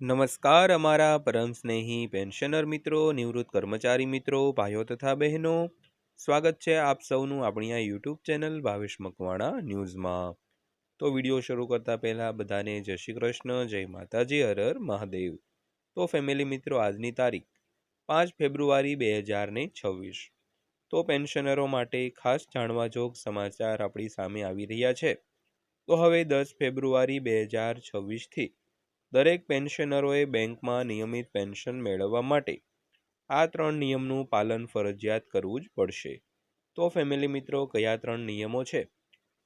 નમસ્કાર અમારા પરમ સ્નેહી પેન્શનર મિત્રો, નિવૃત્ત કર્મચારી મિત્રો, ભાઈઓ તથા બહેનો. સ્વાગત છે આપ સૌનું આપણી આ યુટ્યુબ ચેનલ ભાવેશ મકવાણા ન્યૂઝમાં. તો વીડિયો શરૂ કરતા પહેલાં બધાને જય શ્રી કૃષ્ણ, જય માતાજી, હર હર મહાદેવ. તો ફેમિલી મિત્રો, આજની તારીખ પાંચ ફેબ્રુઆરી બે હજાર ને છવ્વીસ. તો પેન્શનરો માટે ખાસ જાણવા જોગ સમાચાર આપણી સામે આવી રહ્યા છે. તો હવે દસ ફેબ્રુઆરી બે હજાર છવ્વીસથી દરેક પેન્શનરોએ બેંકમાં નિયમિત પેન્શન મેળવવા માટે આ ત્રણ નિયમનું પાલન ફરજિયાત કરવું જ પડશે. તો ફેમિલી મિત્રો, કયા ત્રણ નિયમો છે?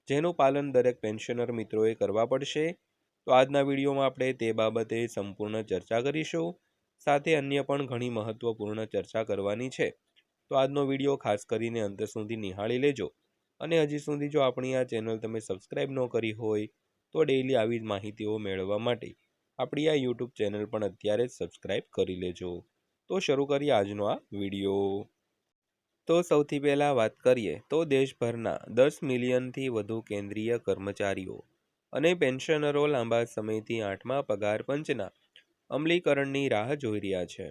જેનું પાલન દરેક પેન્શનર મિત્રોએ કરવા પડશે? તો આજના વિડીયોમાં આપણે તે બાબતે સંપૂર્ણ ચર્ચા કરીશું. સાથે અન્ય પણ ઘણી મહત્વપૂર્ણ ચર્ચા કરવાની છે. તો આજનો વીડિયો ખાસ કરીને અંત સુધી નિહાળી લેજો. અને હજી સુધી જો આપણી આ ચેનલ તમે સબસ્ક્રાઈબ ન કરી હોય, તો ડેઈલી આવી જ માહિતીઓ મેળવવા માટે આપણી આ યુટ્યુબ ચેનલ પણ અત્યારે જ સબસ્ક્રાઈબ કરી લેજો. તો શરૂ કરીએ આજનો આ વીડિયો. તો સૌથી પહેલાં વાત કરીએ તો દેશભરના દસ મિલિયનથી વધુ કેન્દ્રીય કર્મચારીઓ અને પેન્શનરો લાંબા સમયથી આઠમા પગાર પંચના અમલીકરણની રાહ જોઈ રહ્યા છે.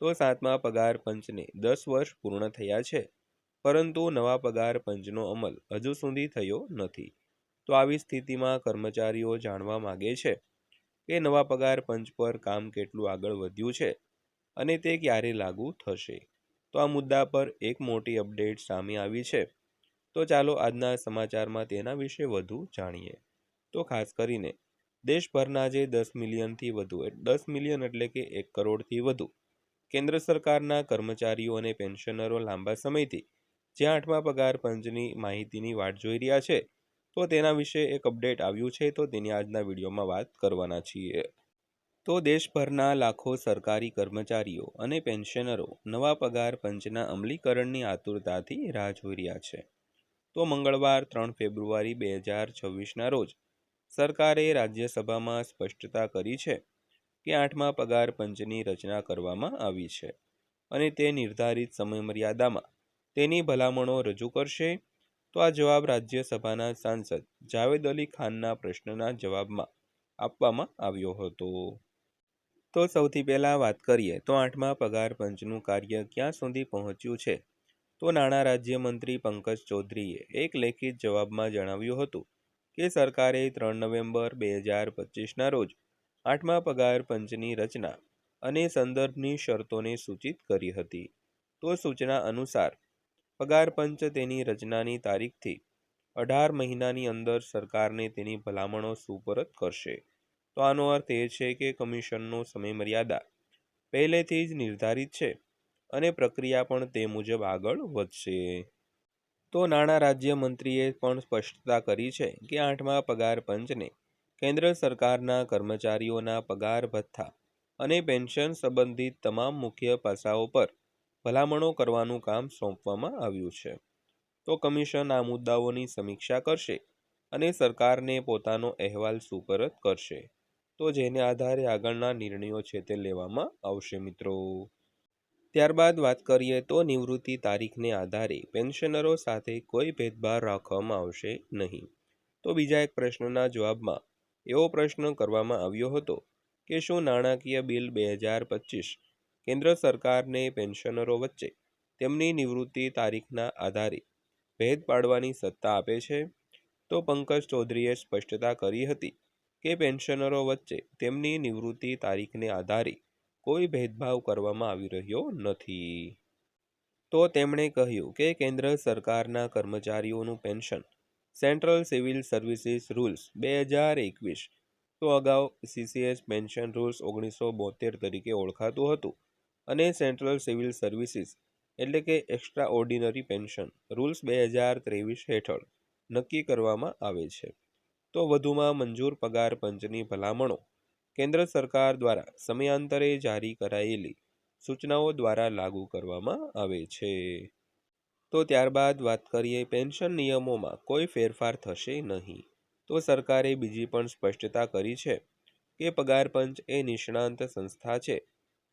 તો સાતમા પગાર પંચને દસ વર્ષ પૂર્ણ થયા છે, પરંતુ નવા પગાર પંચનો અમલ હજુ સુધી થયો નથી. તો આવી સ્થિતિમાં કર્મચારીઓ જાણવા માગે છે કે નવા પગાર પંચ પર કામ કેટલું આગળ વધ્યું છે અને તે ક્યારે લાગુ થશે? તો આ મુદ્દા પર એક મોટી અપડેટ સામે આવી છે. તો ચાલો આજના સમાચારમાં તેના વિશે વધુ જાણીએ. તો ખાસ કરીને, દેશભરના જે દસ મિલિયનથી વધુ દસ મિલિયન એટલે કે એક કરોડથી વધુ કેન્દ્ર સરકારના કર્મચારીઓ અને પેન્શનરો લાંબા સમયથી જે આઠમા પગાર પંચની માહિતીની વાટ જોઈ રહ્યા છે તો તેના વિશે એક અપડેટ આવ્યું છે, તો તેની આજના વિડીયોમાં વાત કરવાના છીએ. તો દેશભરના લાખો સરકારી કર્મચારીઓ અને પેન્શનરો નવા પગાર પંચના અમલીકરણની આતુરતાથી રાહ જોઈ રહ્યા છે. તો મંગળવાર ત્રણ ફેબ્રુઆરી બે હજાર છવ્વીસના રોજ સરકારે રાજ્યસભામાં સ્પષ્ટતા કરી છે કે આઠમા પગાર પંચની રચના કરવામાં આવી છે અને તે નિર્ધારિત સમયમર્યાદામાં તેની ભલામણો રજૂ કરશે તો આ જવાબ રાજ્યસભાના સાંસદ જાવેદ અલી ખાનના પ્રશ્નના જવાબમાં આપવામાં આવ્યો હતો. તો સૌથી પહેલાં વાત કરીએ તો આઠમા પગાર પંચનું કાર્ય ક્યાં સુધી પહોંચ્યું છે? તો નાણાં રાજ્યમંત્રી પંકજ ચૌધરીએ એક લેખિત જવાબમાં જણાવ્યું હતું કે સરકારે ત્રણ નવેમ્બર બે હજાર પચીસના રોજ આઠમા પગાર પંચની રચના અને સંદર્ભની શરતોને સૂચિત કરી હતી. તો સૂચના અનુસાર પગાર પંચ તેની રચનાની તારીખથી અઢાર મહિનાની અંદર સરકારને તેની ભલામણો સુપરત કરશે. તો આનો અર્થ એ છે કે કમિશનનો સમયમર્યાદા પહેલેથી જ નિર્ધારિત છે અને પ્રક્રિયા પણ તે મુજબ આગળ વધશે. તો નાણાં રાજ્યમંત્રીએ પણ સ્પષ્ટતા કરી છે કે આઠમા પગાર પંચને કેન્દ્ર સરકારના કર્મચારીઓના પગાર ભથ્થા અને પેન્શન સંબંધિત તમામ મુખ્ય પાસાઓ પર ભલામણો કરવાનું કામ સોંપવામાં આવ્યું છે. તો કમિશન આ મુદ્દાઓની સમીક્ષા કરશે અને સરકારને પોતાનો અહેવાલ સુપરત કરશે. તો જેને આધારે આગળના નિર્ણયો છે તે લેવામાં આવશે મિત્રો. ત્યારબાદ વાત કરીએ તો નિવૃત્તિ તારીખને આધારે પેન્શનરો સાથે કોઈ ભેદભાવ રાખવામાં આવશે નહીં. તો બીજા એક પ્રશ્નના જવાબમાં એવો પ્રશ્ન કરવામાં આવ્યો હતો કે શું નાણાકીય બિલ બે હજાર પચીસ કેન્દ્ર સરકારને પેન્શનરો વચ્ચે તેમની નિવૃત્તિ તારીખના આધારે ભેદ પાડવાની સત્તા આપે છે, તો પંકજ ચૌધરીએ સ્પષ્ટતા કરી હતી કે પેન્શનરો વચ્ચે તેમની નિવૃત્તિ તારીખને આધારે કોઈ ભેદભાવ કરવામાં આવી રહ્યો નથી. તો તેમણે કહ્યું કે કેન્દ્ર સરકારના કર્મચારીઓનું pension central civil services rules બે હજાર એકવીસ, તો અગાઉ સીસીએસ પેન્શન રૂલ્સ ઓગણીસો બોતેર તરીકે ઓળખાતું હતું. અને સેન્ટ્રલ સિવિલ સર્વિસીસ, એટલે કે એક્સ્ટ્રા ઓર્ડિનરી પેન્શન, રૂલ્સ બે હજાર ત્રેવીસ હેઠળ નક્કી કરવામાં આવે છે. તો વધુમાં મંજૂર પગાર પંચની ભલામણો. કેન્દ્ર સરકાર દ્વારા સમયાંતરે જારી કરાયેલી સૂચનાઓ દ્વારા લાગુ કરવામાં આવે છે. તો ત્યારબાદ વાત કરીએ પેન્શન નિયમોમાં, કોઈ ફેરફાર થશે નહીં. તો સરકારે બીજી પણ સ્પષ્ટતા કરી છે કે પગાર પંચ એ નિષ્ણાંત સંસ્થા છે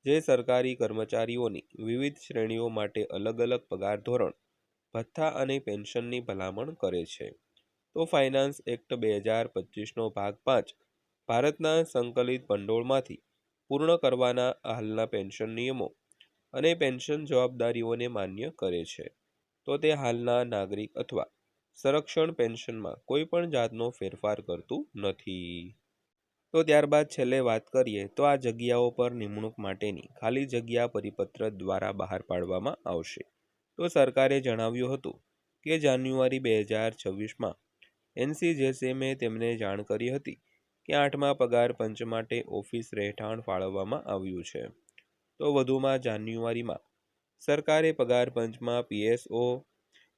જે સરકારી કર્મચારીઓની વિવિધ શ્રેણીઓ માટે અલગ અલગ પગાર ધોરણ, ભથ્થા અને પેન્શનની ભલામણ કરે છે. તો ફાઇનાન્સ એક્ટ બે હજાર પચીસનો ભાગ પાંચ, ભારતના સંકલિત ભંડોળમાંથી પૂર્ણ કરવાના હાલના પેન્શન નિયમો અને પેન્શન જવાબદારીઓને માન્ય કરે છે. તો તે હાલના નાગરિક અથવા સંરક્ષણ પેન્શનમાં કોઈ પણ જાતનો ફેરફાર કરતું નથી. તો ત્યારબાદ છેલ્લે વાત કરીએ તો આ જગ્યાઓ પર નિમણૂક માટેની ખાલી જગ્યા પરિપત્ર દ્વારા બહાર પાડવામાં આવશે. તો સરકારે જણાવ્યું હતું કે જાન્યુઆરી બે હજાર છવ્વીસમાં એનસીજેસીએમે તેમને જાણ કરી હતી કે આઠમા પગાર પંચ માટે ઓફિસ રહેઠાણ ફાળવવામાં આવ્યું છે. તો વધુમાં જાન્યુઆરીમાં સરકારે પગાર પંચમાં પીએસઓ,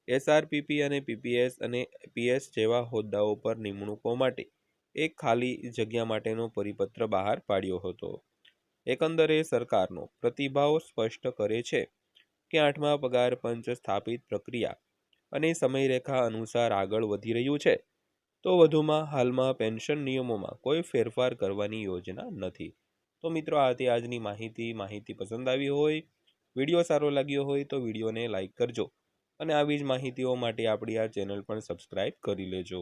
એસઆરપીપી અને પીપીએસ અને પીએસ જેવા હોદ્દાઓ પર નિમણૂકો માટે એક ખાલી જગ્યા માટેનો પરિપત્ર બહાર પાડ્યો હતો. એકંદરે સરકારનો પ્રતિભાવ સ્પષ્ટ કરે છે કે આઠમા પગાર પંચ સ્થાપિત પ્રક્રિયા અને સમયરેખા અનુસાર આગળ વધી રહ્યું છે, તો વધુમાં હાલમાં પેન્શન નિયમોમાં કોઈ ફેરફાર કરવાની યોજના નથી. તો મિત્રો, આ હતી આજની માહિતી. માહિતી પસંદ આવી હોય, વીડિયો સારો લાગ્યો હોય તો વિડીયોને લાઇક કરજો અને આવી જ માહિતીઓ માટે આપણી આ ચેનલ પણ સબસ્ક્રાઈબ કરી લેજો.